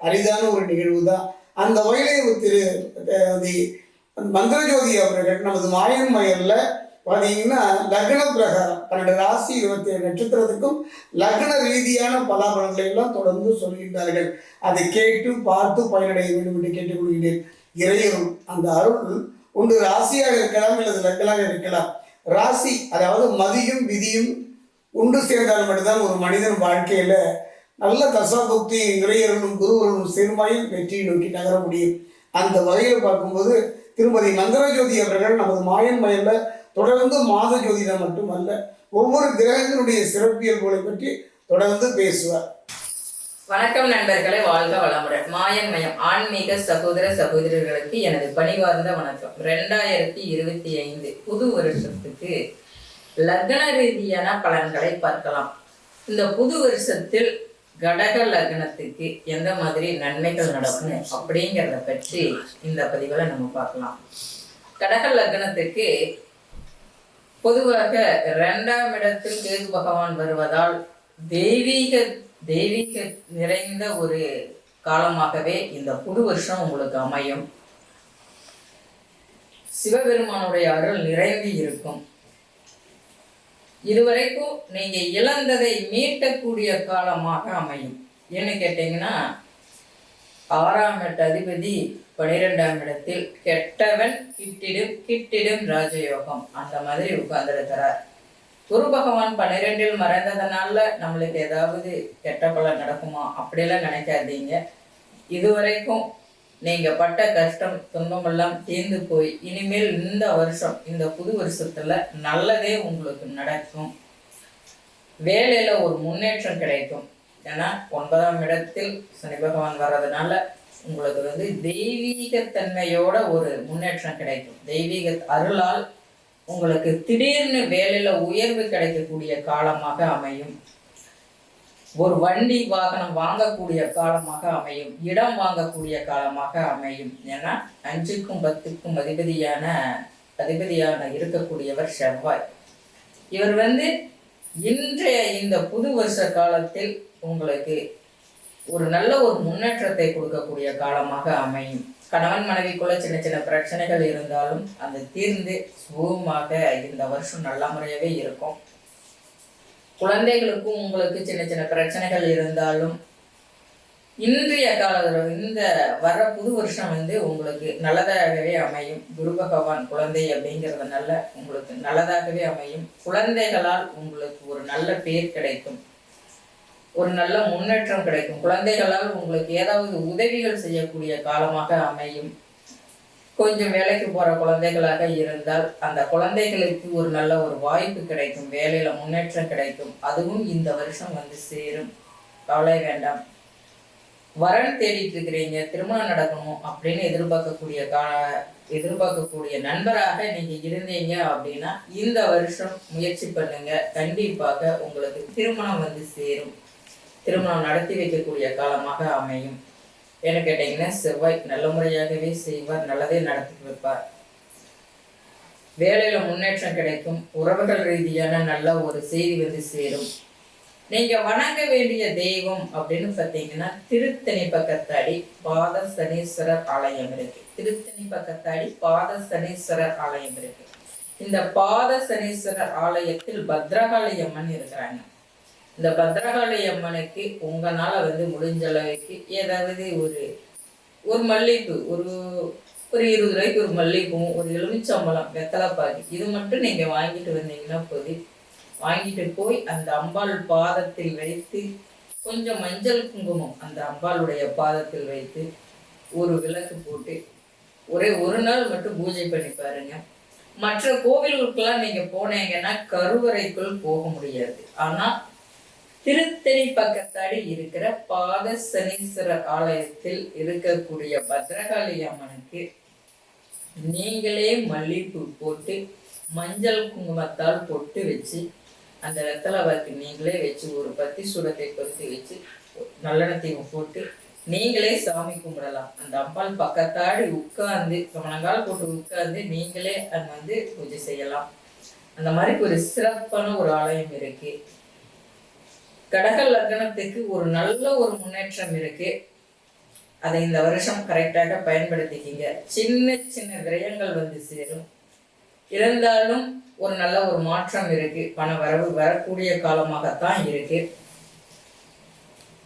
அரிதான ஒரு நிகழ்வு தான் அந்த வகையிலே திரு மந்திரஜோதி தி அவர்கள் நமது மாயன் மயலில் பார்த்தீங்கன்னா லக்ன பிரகாரம் பன்னெண்டு ராசி இருபத்தி ஏழு நட்சத்திரத்துக்கும் லக்ன ரீதியான பலாபலங்களை எல்லாம் தொடர்ந்து சொல்கின்றார்கள். அதை கேட்டு பார்த்து பயனடைய வேண்டும் என்று கேட்டுக்கொள்கிறேன் இறையரும் அந்த அருள் ஒன்று ராசியாக இருக்கலாம் அல்லது லக்கலாக இருக்கலாம். ராசி அதாவது மதியும் விதியும் ஒன்று சேர்ந்தால் மட்டும்தான் ஒரு மனிதன் வாழ்க்கையில் நல்ல தசாபுக்தி இறையர்களும் குருவர்களும் சேர்மாயில் வெற்றியை நோக்கி நகர முடியும். அந்த வகையில் பார்க்கும்போது திருமதி நந்தரஜோதி அவர்கள் நமது மாயன் மயல்ல தொடர்ந்து மாத ஜோதிடம் மட்டுமல்ல ஒவ்வொரு கிரகங்களுடைய சிறப்பியல்புகளை பற்றி தொடர்ந்து பேசுவார். வணக்கம் நண்பர்களை வாழ்க வளமுடன். மாயன் மயம் ஆன்மீக சகோதர சகோதரர்களுக்கு எனது பணிவார்ந்த வணக்கம். ரெண்டாயிரத்தி இருபத்தி ஐந்து புது வருஷத்துக்கு லக்ன ரீதியான பலன்களை பார்க்கலாம். இந்த புது வருஷத்தில் கடக லக்னத்துக்கு எந்த மாதிரி நன்மைகள் நடக்கும் அப்படிங்கிறத பற்றி இந்த பதிவில் நம்ம பார்க்கலாம். கடக லக்னத்துக்கு பொதுவாக ரெண்டாம் இடத்தில் கேது பகவான் வருவதால் தெய்வீக தெய்வீக நிறைந்த ஒரு காலமாகவே இந்த புது வருஷம் உங்களுக்கு அமையும். சிவபெருமானுடைய அருள் நிறைந்து இருக்கும். இதுவரைக்கும் நீங்க இழந்ததை மீட்டக்கூடிய காலமாக அமையும். ஏன்னு கேட்டீங்கன்னா ஆறாம் எட்டு அதிபதி பனிரெண்டாம் இடத்தில் கெட்டவன் கிட்டிடும் கிட்டிடும் ராஜயோகம். அந்த மாதிரி உட்கார்ந்துருக்கிறார். குரு பகவான் பன்னிரெண்டில் மறைந்ததுனால நம்மளுக்கு ஏதாவது கெட்ட பலன் நடக்குமா? அப்படியெல்லாம் நினைக்காதீங்க. இதுவரைக்கும் நீங்க பட்ட கஷ்டம் துன்பமெல்லாம் தீர்ந்து போய் இனிமேல் இந்த வருஷம் இந்த புது வருஷத்துல நல்லதே உங்களுக்கு நடக்கும். வேலையில ஒரு முன்னேற்றம் கிடைக்கும். ஏன்னா ஒன்பதாம் இடத்தில் சனி பகவான் வர்றதுனால உங்களுக்கு வந்து தெய்வீகத்தன்மையோட ஒரு முன்னேற்றம் கிடைக்கும். தெய்வீக அருளால் உங்களுக்கு திடீர்னு வேலையில உயர்வு கிடைக்கக்கூடிய காலமாக அமையும். ஒரு வண்டி வாகனம் வாங்கக்கூடிய காலமாக அமையும் இடம் வாங்கக்கூடிய காலமாக அமையும் ஏன்னா அஞ்சுக்கும் பத்துக்கும் அதிபதியான அதிபதியான இருக்கக்கூடியவர் செவ்வாய். இவர் வந்து இன்றைய இந்த புது வருஷ காலத்தில் உங்களுக்கு ஒரு நல்ல ஒரு முன்னேற்றத்தை கொடுக்கக்கூடிய காலமாக அமையும். கணவன் மனைவிக்குள்ள சின்ன சின்ன பிரச்சனைகள் இருந்தாலும் அந்த தீர்ந்து சுகமாக இந்த வருஷம் நல்ல முறையாகவே இருக்கும். குழந்தைகளுக்கும் உங்களுக்கு சின்ன சின்ன பிரச்சனைகள் இருந்தாலும் இன்றைய காலத்தில் இந்த வர புது வருஷம் வந்து உங்களுக்கு நல்லதாகவே அமையும். குரு பகவான் குழந்தை அப்படிங்கிறதுனால உங்களுக்கு நல்லதாகவே அமையும். குழந்தைகளால் உங்களுக்கு ஒரு நல்ல பேர் கிடைக்கும். ஒரு நல்ல முன்னேற்றம் கிடைக்கும். குழந்தைகளால் உங்களுக்கு ஏதாவது உதவிகள் செய்யக்கூடிய காலமாக அமையும். கொஞ்சம் வேலைக்கு போற குழந்தைகளாக இருந்தால் அந்த குழந்தைகளுக்கு ஒரு நல்ல ஒரு வாய்ப்பு கிடைக்கும் வேலையில முன்னேற்றம் கிடைக்கும். அதுவும் இந்த வருஷம் வந்து சேரும். கவலை வேண்டாம். வரன் தேடிட்டு இருக்கிறீங்க திருமணம் நடக்கணும் அப்படின்னு எதிர்பார்க்கக்கூடிய கா எதிர்பார்க்கக்கூடிய நண்பராக நீங்க இருந்தீங்க அப்படின்னா இந்த வருஷம் முயற்சி பண்ணுங்க. கண்டிப்பாக உங்களுக்கு திருமணம் வந்து சேரும். திருமணம் நடத்தி வைக்கக்கூடிய காலமாக அமையும். ஏன்னு கேட்டீங்கன்னா செவ்வாய் நல்ல முறையாகவே செய்வார் நல்லதே நடத்தி வைப்பார். வேலையில முன்னேற்றம் கிடைக்கும். உறவுகள் ரீதியான நல்ல ஒரு செய்தி வந்து சேரும். நீங்க வணங்க வேண்டிய தெய்வம் அப்படின்னு பார்த்தீங்கன்னா திருத்தணி பக்கத்தாடி பாத சனீஸ்வரர் ஆலயம் இருக்கு. திருத்தணி பக்கத்தாடி பாத சனீஸ்வரர் ஆலயம் இருக்கு. இந்த பாத சனீஸ்வரர் ஆலயத்தில் பத்ரகாளி அம்மன் இருக்கிறாங்க. இந்த பத்ரகாளி அம்மனுக்கு உங்களால் வந்து முடிஞ்ச அளவுக்கு ஏதாவது ஒரு ஒரு மல்லிகைப்பூ ஒரு ஒரு இருபது ரூபாய்க்கு ஒரு மல்லிகைப்பூவும் ஒரு எலுமிச்சம்பழம் வெத்தலைப்பாக்கு இது மட்டும் நீங்கள் வாங்கிட்டு வந்தீங்கன்னா போது வாங்கிட்டு போய் அந்த அம்பாள் பாதத்தில் வைத்து கொஞ்சம் மஞ்சள் குங்குமம் அந்த அம்பாளுடைய பாதத்தில் வைத்து ஒரு விளக்கு போட்டு ஒரே ஒரு நாள் மட்டும் பூஜை பண்ணி பாருங்க. மற்ற கோவில்களுக்கெல்லாம் நீங்கள் போனீங்கன்னா கருவறைக்குள் போக முடியாது. ஆனால் திருத்தணிப்பக்கத்தாடி இருக்கிற பாத சனீஸ்வரர் ஆலயத்தில் இருக்கக்கூடிய பத்ரகாளி அம்மனுக்கு நீங்களே மல்லிப்பூ போட்டு மஞ்சள் குங்குமத்தால் பொட்டு வச்சு அந்த வெத்தலாவாக்கு நீங்களே வச்சு ஒரு பத்தி சுடத்தை பொறுத்து வச்சு நல்லெண்ணத்தையும் போட்டு நீங்களே சாமி கும்பிடலாம். அந்த அம்பாள் பக்கத்தாடி உட்கார்ந்து முழங்கால் போட்டு உட்கார்ந்து நீங்களே அது வந்து பூஜை செய்யலாம். அந்த மாதிரி ஒரு சிறப்பான ஒரு ஆலயம் இருக்கு. கடக லக்னத்துக்கு ஒரு நல்ல ஒரு முன்னேற்றம் இருக்கு. அதை இந்த வருஷம் கரெக்டாக பயன்படுத்திக்கிங்க. சின்ன சின்ன விரயங்கள் வந்து சேரும். இருந்தாலும் ஒரு நல்ல ஒரு மாற்றம் இருக்கு. பண வரவு வரக்கூடிய காலமாகத்தான் இருக்கு.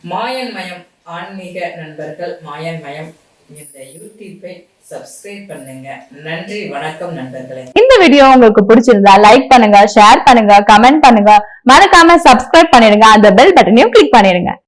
மாயன் மயம் ஆன்மீக நண்பர்கள் மாயன் மயம். இந்த யூடியூப்பை சப்ஸ்கிரைப் பண்ணுங்க. நன்றி வணக்கம் நண்பர்களே. இந்த வீடியோ உங்களுக்கு பிடிச்சிருந்தா லைக் பண்ணுங்க ஷேர் பண்ணுங்க கமெண்ட் பண்ணுங்க. மறக்காம சப்ஸ்கிரைப் பண்ணிடுங்க. அந்த பெல் பட்டனையும் கிளிக் பண்ணிடுங்க.